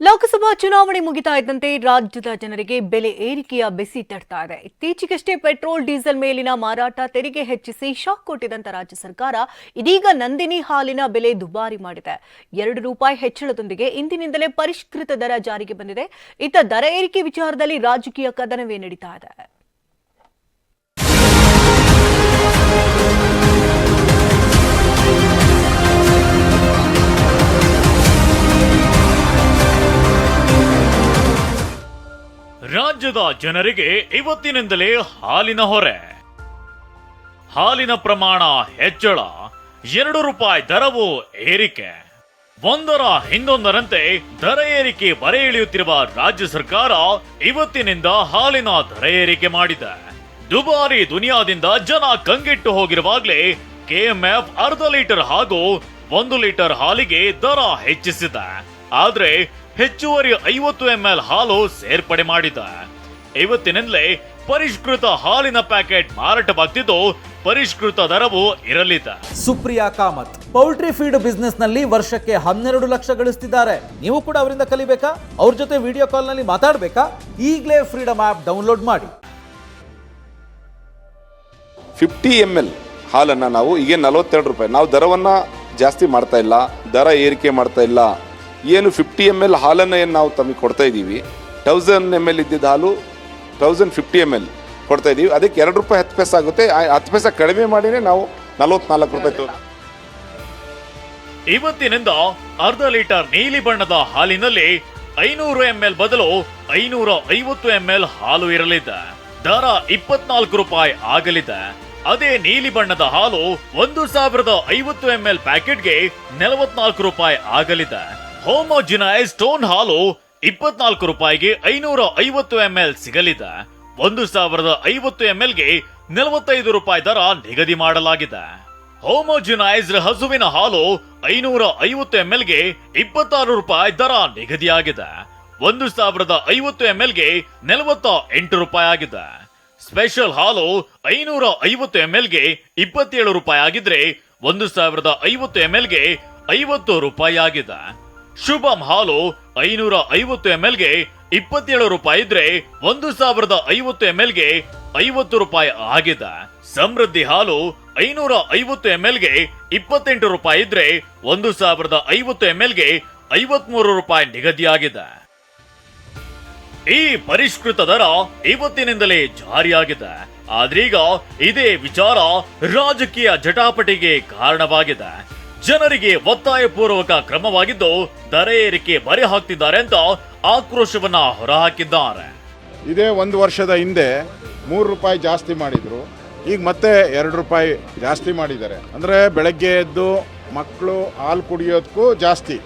ಲೋಕಸಭಾ ಚುನಾವಣೆ ಮುಗಿತಾ ಇದ್ದಂತೆ ರಾಜ್ಯದ ಜನರಿಗೆ ಬೆಲೆ ಏರಿಕೆಯ ಬೆಸಿ ತಡ್ತಾ ಇದೆ. ಇತ್ತೀಚೆಗಷ್ಟೇ ಪೆಟ್ರೋಲ್, ಡೀಸೆಲ್ ಮೇಲಿನ ಮಾರಾಟ ತೆರಿಗೆ ಹೆಚ್ಚಿಸಿ ಶಾಕ್ ಕೊಟ್ಟಿದಂತ ರಾಜ್ಯ ಸರ್ಕಾರ ಇದೀಗ ನಂದಿನಿ ಹಾಲಿನ ಬೆಲೆ ದುಬಾರಿ ಮಾಡಿದೆ. ಎರಡು ರೂಪಾಯಿ ಹೆಚ್ಚಳದೊಂದಿಗೆ ಇಂದಿನಿಂದಲೇ ಪರಿಷ್ಕೃತ ದರ ಜಾರಿಗೆ ಬಂದಿದೆ. ಇತ್ತ ದರ ಏರಿಕೆ ವಿಚಾರದಲ್ಲಿ ರಾಜಕೀಯ ಕದನವೇ ನಡೀತಾ ಇದೆ. ರಾಜ್ಯದ ಜನರಿಗೆ ಇವತ್ತಿನಿಂದಲೇ ಹಾಲಿನ ಹೊರೆ. ಹಾಲಿನ ಪ್ರಮಾಣ ಹೆಚ್ಚಳ, ಎರಡು ರೂಪಾಯಿ ದರವು ಏರಿಕೆ. ಒಂದರ ಹಿಂದೊಂದರಂತೆ ದರ ಏರಿಕೆ ಬರೆ ಇಳಿಯುತ್ತಿರುವ ರಾಜ್ಯ ಸರ್ಕಾರ ಇವತ್ತಿನಿಂದ ಹಾಲಿನ ದರ ಏರಿಕೆ ಮಾಡಿದೆ. ದುಬಾರಿ ದುನಿಯಾದಿಂದ ಜನ ಕಂಗೆಟ್ಟು ಹೋಗಿರುವಾಗಲೇ ಕೆಎಂಎಫ್ ಅರ್ಧ ಲೀಟರ್ ಹಾಗೂ ಒಂದು ಲೀಟರ್ ಹಾಲಿಗೆ ದರ ಹೆಚ್ಚಿಸಿದೆ. ಆದ್ರೆ ಹೆಚ್ಚುವರಿ ಐವತ್ತು ಎಂಎಲ್ ಹಾಲು ಸೇರ್ಪಡೆ ಮಾಡಿದೆ. ಇವತ್ತಿನಿಂದಲೇ ಪರಿಷ್ಕೃತ ಹಾಲಿನ ಪ್ಯಾಕೆಟ್ ಮಾರಾಟವಾಗ್ತಿದ್ದು ಪರಿಷ್ಕೃತ ದರವು ಇರಲಿದೆ ಸುಪ್ರಿಯಾ ಕಾಮತ್ ಪೌಲ್ಟ್ರಿ ಫೀಡ್ ಬಿಸ್ನೆಸ್ನಲ್ಲಿ ವರ್ಷಕ್ಕೆ ಹನ್ನೆರಡು ಲಕ್ಷ ಗಳಿಸ್ತಿದ್ದಾರೆ. ನೀವು ಕೂಡ ಅವರಿಂದ ಕಲಿಬೇಕಾ? ಅವ್ರ ಜೊತೆ ವಿಡಿಯೋ ಕಾಲ್ನಲ್ಲಿ ಮಾತಾಡ್ಬೇಕಾ? ಈಗಲೇ ಫ್ರೀಡಮ್ ಆಪ್ ಡೌನ್ಲೋಡ್ ಮಾಡಿ. ಫಿಫ್ಟಿ ಎಂ ಎಲ್ ಹಾಲನ್ನು ನಾವು ಈಗ ನಲವತ್ತೆರಡು ರೂಪಾಯಿ. ನಾವು ದರವನ್ನು ಜಾಸ್ತಿ ಮಾಡ್ತಾ ಇಲ್ಲ ದರ ಏರಿಕೆ ಮಾಡ್ತಾ ಇಲ್ಲ. ಏನು ಫಿಫ್ಟಿ ಎಂ ಎಲ್ ಹಾಲನ್ನು ಏನು ನಾವು ತಮಗೆ ಕೊಡ್ತಾ ಇದ್ದೀವಿ ತೌಸಂಡ್ ಎಂ ಎಲ್ ಇದ್ದಿದ್ದ ಹಾಲು ತೌಸಂಡ್ ಫಿಫ್ಟಿ ಎಂ ಎಲ್ ಕೊಡ್ತಾ ಇದ್ದೀವಿ ಅದಕ್ಕೆ ಎರಡು ರೂಪಾಯಿ ಹತ್ತು ಪೈಸೆ ಆಗುತ್ತೆ. ಆ ಹತ್ತು ಪೈಸೆ ಕಡಿಮೆ ಮಾಡಿನೇ ನಾವು ನಲವತ್ನಾಲ್ಕು ರೂಪಾಯಿ ಇವತ್ತಿನಿಂದ ಅರ್ಧ ಲೀಟರ್ ನೀಲಿ ಬಣ್ಣದ ಹಾಲಿನಲ್ಲಿ ಐನೂರು ಎಂಎಲ್ ಬದಲು ಐನೂರ ಐವತ್ತು ಎಂಎಲ್ ಹಾಲು ಇರಲಿದೆ. ದರ ಇಪ್ಪತ್ನಾಲ್ಕು ರೂಪಾಯಿ ಆಗಲಿದೆ. ಅದೇ ನೀಲಿ ಬಣ್ಣದ ಹಾಲು ಒಂದು ಸಾವಿರದ ಐವತ್ತು ಎಂಎಲ್ ಪ್ಯಾಕೆಟ್ಗೆ ನಲವತ್ನಾಲ್ಕು ರೂಪಾಯಿ ಆಗಲಿದೆ. ಹೋಮೋಜಿನೈಸ್ ಸ್ಟೋನ್ ಹಾಲು ಇಪ್ಪತ್ನಾಲ್ಕು ರೂಪಾಯಿಗೆ ಐನೂರ ಐವತ್ತು ಎಂಎಲ್ ಸಿಗಲಿದೆ. ಒಂದು ಸಾವಿರದ ಐವತ್ತು ಎಂಎಲ್ಗೆ ನಲವತ್ತೈದು ರೂಪಾಯಿ ದರ ನಿಗದಿ ಮಾಡಲಾಗಿದೆ. ಹೋಮೋಜಿನೈಸ್ಡ್ ಹಸುವಿನ ಹಾಲು ಐನೂರ ಐವತ್ತು ಎಂಎಲ್ಗೆ ಇಪ್ಪತ್ತಾರು ರೂಪಾಯಿ ದರ ನಿಗದಿಯಾಗಿದೆ. ಒಂದು ಸಾವಿರದ ಐವತ್ತು ಎಂಎಲ್ಗೆ ನಲವತ್ತ ಎಂಟು ರೂಪಾಯಿ ಆಗಿದೆ. ಸ್ಪೆಷಲ್ ಹಾಲು ಐನೂರ ಐವತ್ತು ಎಂಎಲ್ಗೆ ಇಪ್ಪತ್ತೇಳು ರೂಪಾಯಿ ಆಗಿದ್ರೆ ಒಂದು ಸಾವಿರದ ಐವತ್ತು ಎಂಎಲ್ಗೆ ಐವತ್ತು ರೂಪಾಯಿ ಆಗಿದೆ. ಶುಭಂ ಹಾಲು ಐನೂರ ಐವತ್ತು ಎಂಎಲ್ಗೆ ಇಪ್ಪತ್ತೇಳು ರೂಪಾಯಿ ಇದ್ರೆ ಒಂದು ಸಾವಿರದ ಐವತ್ತು ಎಂಎಲ್ಗೆ ಐವತ್ತು ರೂಪಾಯಿ ಆಗಿದೆ. ಸಮೃದ್ಧಿ ಹಾಲು ಐನೂರ ಐವತ್ತು ಎಂಎಲ್ಗೆ ಇಪ್ಪತ್ತೆಂಟು ರೂಪಾಯಿ ಇದ್ರೆ ಒಂದು ಸಾವಿರದ ಐವತ್ತು ಎಂಎಲ್ಗೆ ಐವತ್ಮೂರು ರೂಪಾಯಿ ನಿಗದಿಯಾಗಿದೆ. ಈ ಪರಿಷ್ಕೃತ ದರ ಇವತ್ತಿನಿಂದಲೇ ಜಾರಿಯಾಗಿದೆ. ಆದ್ರೀಗ ಇದೇ ವಿಚಾರ ರಾಜಕೀಯ ಜಟಾಪಟಿಗೆ ಕಾರಣವಾಗಿದೆ. ಜನರಿಗೆ ಒತ್ತಾಯಪೂರ್ವಕ ಕ್ರಮವಾಗಿದ್ದು ದರ ಏರಿಕೆ ಬರೆ ಹಾಕ್ತಿದ್ದಾರೆ ಅಂತ ಆಕ್ರೋಶವನ್ನ ಹೊರಹಾಕಿದ್ದಾರೆ. ಇದೇ ಒಂದು ವರ್ಷದ ಹಿಂದೆ ಮೂರು ರೂಪಾಯಿ ಜಾಸ್ತಿ ಮಾಡಿದ್ರು. ಈಗ ಮತ್ತೆ ಎರಡು ರೂಪಾಯಿ ಜಾಸ್ತಿ ಮಾಡಿದ್ದಾರೆ. ಅಂದ್ರೆ ಬೆಳಗ್ಗೆ ಎದ್ದು ಮಕ್ಕಳು ಹಾಲು ಕುಡಿಯೋದಕ್ಕೂ ಜಾಸ್ತಿ.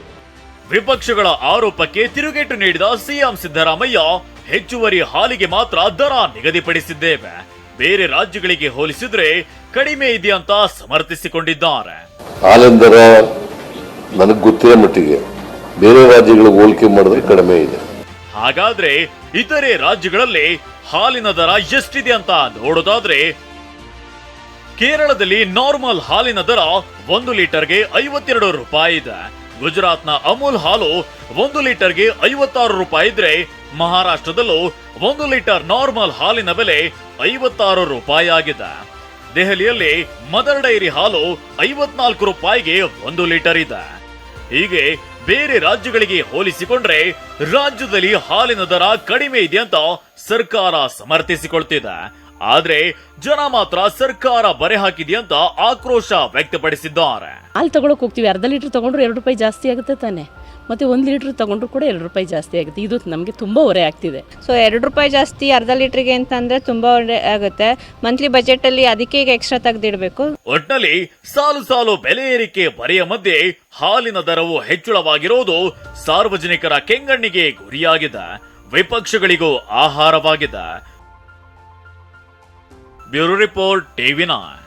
ವಿಪಕ್ಷಗಳ ಆರೋಪಕ್ಕೆ ತಿರುಗೇಟು ನೀಡಿದ ಸಿಎಂ ಸಿದ್ದರಾಮಯ್ಯ ಹೆಚ್ಚುವರಿ ಹಾಲಿಗೆ ಮಾತ್ರ ದರ ನಿಗದಿಪಡಿಸಿದ್ದೇವೆ. ಬೇರೆ ರಾಜ್ಯಗಳಿಗೆ ಹೋಲಿಸಿದ್ರೆ ಕಡಿಮೆ ಇದೆಯಂತ ಸಮರ್ಥಿಸಿಕೊಂಡಿದ್ದಾರೆ. ಹಾಲಿನ ದರ ನನಗೆ ಗೊತ್ತಿರೋ ಮಟ್ಟಿಗೆ. ಬೇರೆ ರಾಜ್ಯಗಳಿಗೆ ಹೋಲಿಕೆ ಮಾಡಿದ್ರೆ ಕಡಿಮೆ ಇದೆ. ಹಾಗಾದ್ರೆ ಇತರೆ ರಾಜ್ಯಗಳಲ್ಲಿ ಹಾಲಿನ ದರ ಎಷ್ಟಿದೆ ಅಂತ ನೋಡೋದಾದ್ರೆ, ಕೇರಳದಲ್ಲಿ ನಾರ್ಮಲ್ ಹಾಲಿನ ದರ ಒಂದು ಲೀಟರ್ಗೆ ಐವತ್ತೆರಡು ರೂಪಾಯಿ ಇದೆ. ಗುಜರಾತ್ನ ಅಮೂಲ್ ಹಾಲು ಒಂದು ಲೀಟರ್ಗೆ ಐವತ್ತಾರು ರೂಪಾಯಿ ಇದ್ರೆ, ಮಹಾರಾಷ್ಟ್ರದಲ್ಲೂ ಒಂದು ಲೀಟರ್ ನಾರ್ಮಲ್ ಹಾಲಿನ ಬೆಲೆ ಐವತ್ತಾರು ರೂಪಾಯಿ ಆಗಿದೆ. ದೆಹಲಿಯಲ್ಲಿ ಮದರ್ ಡೈರಿ ಹಾಲು ಐವತ್ನಾಲ್ಕು ರೂಪಾಯಿಗೆ ಒಂದು ಲೀಟರ್ ಇದೆ. ಹೀಗೆ ಬೇರೆ ರಾಜ್ಯಗಳಿಗೆ ಹೋಲಿಸಿಕೊಂಡ್ರೆ ರಾಜ್ಯದಲ್ಲಿ ಹಾಲಿನ ದರ ಕಡಿಮೆ ಇದೆ ಅಂತ ಸರ್ಕಾರ ಸಮರ್ಥಿಸಿಕೊಳ್ತಿದೆ. ಆದ್ರೆ ಜನ ಮಾತ್ರ ಸರ್ಕಾರ ಬರೆ ಹಾಕಿದೆಯಂತ ಆಕ್ರೋಶ ವ್ಯಕ್ತಪಡಿಸಿದ್ದಾರೆ. ಹಾಲು ತಗೊಳಕ್ ಹೋಗ್ತೀವಿ. ಅರ್ಧ ಲೀಟರ್ ತಗೊಂಡ್ರೆ ಎರಡು ರೂಪಾಯಿ ಜಾಸ್ತಿ ಆಗುತ್ತೆ ತಾನೆ? ಮತ್ತೆ ಒಂದು ಲೀಟ್ರ್ ತಗೊಂಡ್ರು ಕೂಡ ಎರಡು ರೂಪಾಯಿ ಜಾಸ್ತಿ ಆಗುತ್ತೆ. ಇದು ನಮಗೆ ತುಂಬ ಹೊರೆ ಆಗ್ತಿದೆ. ಸೊ ಎರಡು ರೂಪಾಯಿ ಜಾಸ್ತಿ ಅರ್ಧ ಲೀಟ್ರಿಗೆ ಅಂತಂದ್ರೆ ತುಂಬ ಹೊರೆ ಆಗುತ್ತೆ. ಮಂತ್ಲಿ ಬಜೆಟಲ್ಲಿ ಅದಕ್ಕೆ ಈಗ ಎಕ್ಸ್ಟ್ರಾ ತೆಗೆದಿಡಬೇಕು. ಒಟ್ಟಿನಲ್ಲಿ ಸಾಲು ಸಾಲು ಬೆಲೆ ಏರಿಕೆ ಬರೆಯ ಮಧ್ಯೆ ಹಾಲಿನ ದರವು ಹೆಚ್ಚಳವಾಗಿರುವುದು ಸಾರ್ವಜನಿಕರ ಕೆಂಗಣ್ಣಿಗೆ ಗುರಿಯಾಗಿದೆ. ವಿಪಕ್ಷಗಳಿಗೂ ಆಹಾರವಾಗಿದೆ. Bureau report TV nine.